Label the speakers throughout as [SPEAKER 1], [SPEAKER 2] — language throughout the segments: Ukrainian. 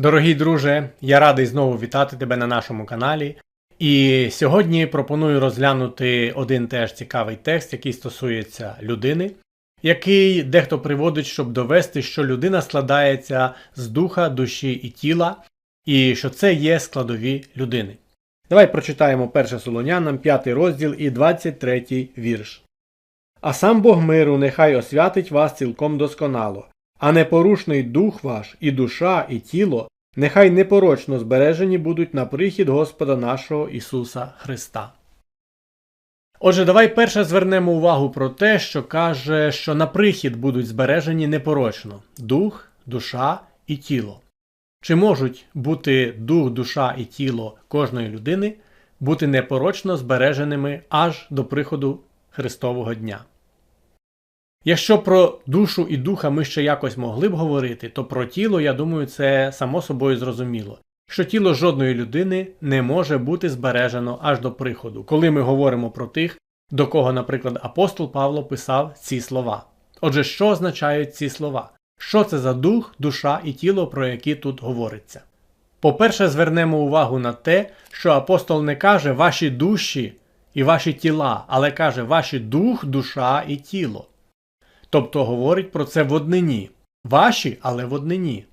[SPEAKER 1] Дорогий друже, я радий знову вітати тебе на нашому каналі. І сьогодні пропоную розглянути один теж цікавий текст, який стосується людини, який дехто приводить, щоб довести, що людина складається з духа, душі і тіла, і що це є складові людини. Давай прочитаємо 1 Солонянам, 5 розділ і 23 вірш. А сам Бог миру нехай освятить вас цілком досконало, а непорушний дух ваш, і душа, і тіло, нехай непорочно збережені будуть на прихід Господа нашого Ісуса Христа. Отже, давай перше звернемо увагу про те, що каже, що на прихід будуть збережені непорочно дух, душа і тіло. Чи можуть бути дух, душа і тіло кожної людини бути непорочно збереженими аж до приходу Христового дня? Якщо про душу і духа ми ще якось могли б говорити, то про тіло, я думаю, це само собою зрозуміло, що тіло жодної людини не може бути збережено аж до приходу, коли ми говоримо про тих, до кого, наприклад, апостол Павло писав ці слова. Отже, що означають ці слова? Що це за дух, душа і тіло, про які тут говориться? По-перше, звернемо увагу на те, що апостол не каже ваші душі і ваші тіла, але каже ваші дух, душа і тіло. Тобто говорить про це в однині. Ваші, але в однині.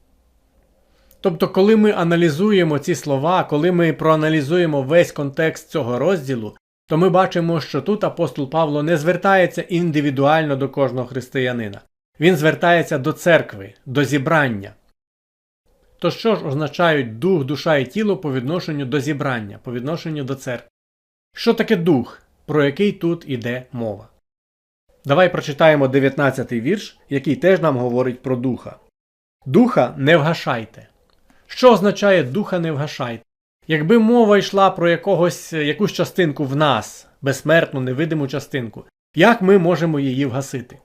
[SPEAKER 1] Тобто, коли ми аналізуємо ці слова, коли ми проаналізуємо весь контекст цього розділу, то ми бачимо, що тут апостол Павло не звертається індивідуально до кожного християнина. Він звертається до церкви, до зібрання. То що ж означають дух, душа і тіло по відношенню до зібрання, по відношенню до церкви? Що таке дух, про який тут іде мова? Давай прочитаємо 19-й вірш, який теж нам говорить про духа. Духа не вгашайте. Що означає духа не вгашайте? Якби мова йшла про якогось, якусь частинку в нас, безсмертну, невидиму частинку, як ми можемо її вгасити?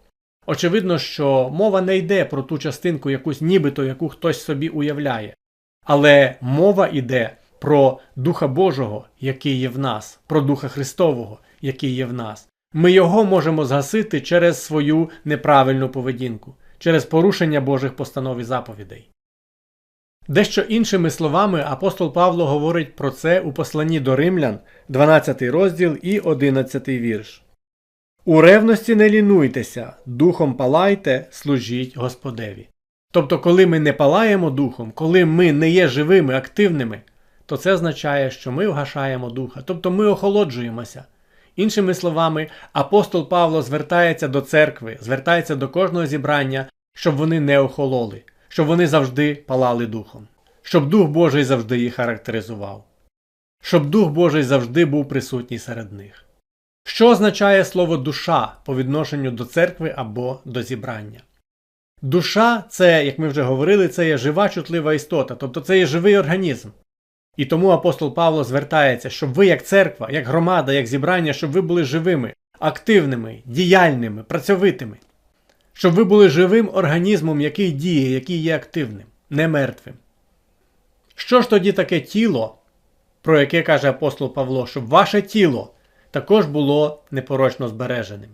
[SPEAKER 1] Очевидно, що мова не йде про ту частинку, якусь нібито яку хтось собі уявляє. Але мова йде про Духа Божого, який є в нас, про Духа Христового, який є в нас. Ми його можемо згасити через свою неправильну поведінку, через порушення Божих постанов і заповідей. Дещо іншими словами апостол Павло говорить про це у посланні до римлян, 12 розділ і 11 вірш. У ревності не лінуйтеся, духом палайте, служіть Господеві. Тобто, коли ми не палаємо духом, коли ми не є живими, активними, то це означає, що ми вгашаємо духа, тобто ми охолоджуємося. Іншими словами, апостол Павло звертається до церкви, звертається до кожного зібрання, щоб вони не охололи, щоб вони завжди палали духом, щоб Дух Божий завжди їх характеризував, щоб Дух Божий завжди був присутній серед них. Що означає слово душа по відношенню до церкви або до зібрання? Душа це, як ми вже говорили, це є жива чутлива істота, тобто це є живий організм. І тому апостол Павло звертається, щоб ви, як церква, як громада, як зібрання, щоб ви були живими, активними, діяльними, працьовитими, щоб ви були живим організмом, який діє, який є активним, не мертвим. Що ж тоді таке тіло, про яке каже апостол Павло, щоб ваше тіло також було непорочно збереженим?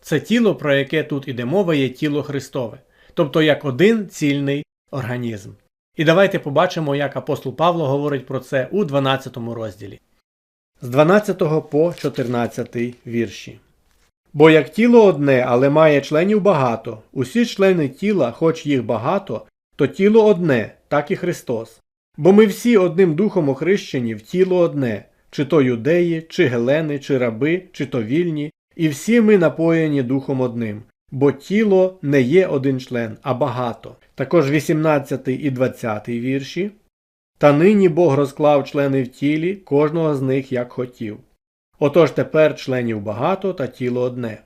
[SPEAKER 1] Це тіло, про яке тут іде мова, є тіло Христове, тобто як один цільний організм. І давайте побачимо, як апостол Павло говорить про це у 12 розділі. З 12 по 14 вірші. Бо як тіло одне, але має членів багато, усі члени тіла, хоч їх багато, то тіло одне, так і Христос. Бо ми всі одним духом охрещені в тіло одне, чи то юдеї, чи гелени, чи раби, чи то вільні, і всі ми напоєні духом одним, бо тіло не є один член, а багато. Також 18 і 20 вірші. Та нині Бог розклав члени в тілі, кожного з них як хотів. Отож тепер членів багато та тіло одне.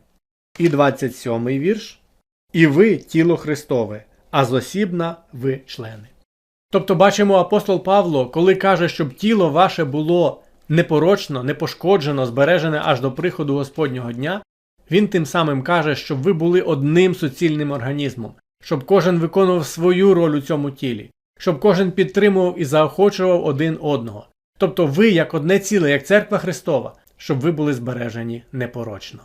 [SPEAKER 1] І 27 вірш. І ви тіло Христове, а зосібна ви члени. Тобто бачимо апостол Павло, коли каже, щоб тіло ваше було непорочно, непошкоджено, збережене аж до приходу Господнього дня, він тим самим каже, щоб ви були одним суцільним організмом, щоб кожен виконував свою роль у цьому тілі, щоб кожен підтримував і заохочував один одного. Тобто ви, як одне ціле, як церква Христова, щоб ви були збережені непорочно.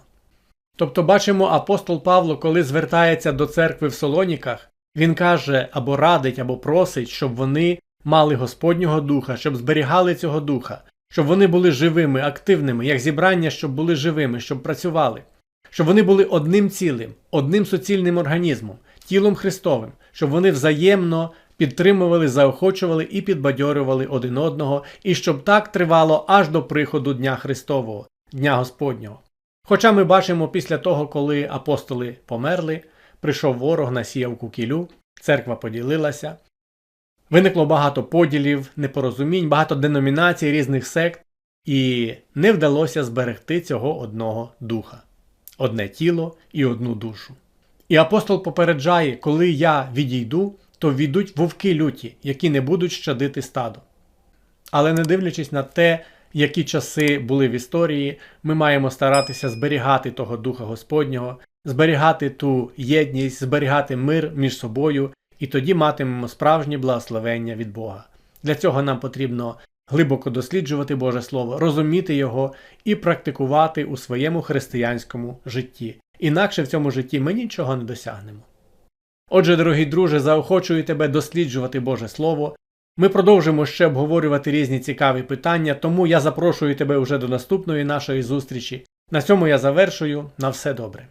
[SPEAKER 1] Тобто бачимо апостол Павло, коли звертається до церкви в Солоніках, Він каже або радить, або просить, щоб вони мали Господнього духа, щоб зберігали цього духа, щоб вони були живими, активними, як зібрання, щоб були живими, щоб працювали, щоб вони були одним цілим, одним суцільним організмом, тілом Христовим, щоб вони взаємно підтримували, заохочували і підбадьорювали один одного, і щоб так тривало аж до приходу Дня Христового, Дня Господнього. Хоча ми бачимо після того, коли апостоли померли, прийшов ворог, насіяв кукілю, церква поділилася, виникло багато поділів, непорозумінь, багато деномінацій, різних сект, і не вдалося зберегти цього одного духа, одне тіло і одну душу. І апостол попереджає, коли я відійду, то війдуть вовки люті, які не будуть щадити стадо. Але не дивлячись на те, які часи були в історії, ми маємо старатися зберігати того Духа Господнього, зберігати ту єдність, зберігати мир між собою, і тоді матимемо справжнє благословення від Бога. Для цього нам потрібно глибоко досліджувати Боже Слово, розуміти його і практикувати у своєму християнському житті. Інакше в цьому житті ми нічого не досягнемо. Отже, дорогий друже, заохочую тебе досліджувати Боже Слово. Ми продовжимо ще обговорювати різні цікаві питання, тому я запрошую тебе уже до наступної нашої зустрічі. На цьому я завершую. На все добре.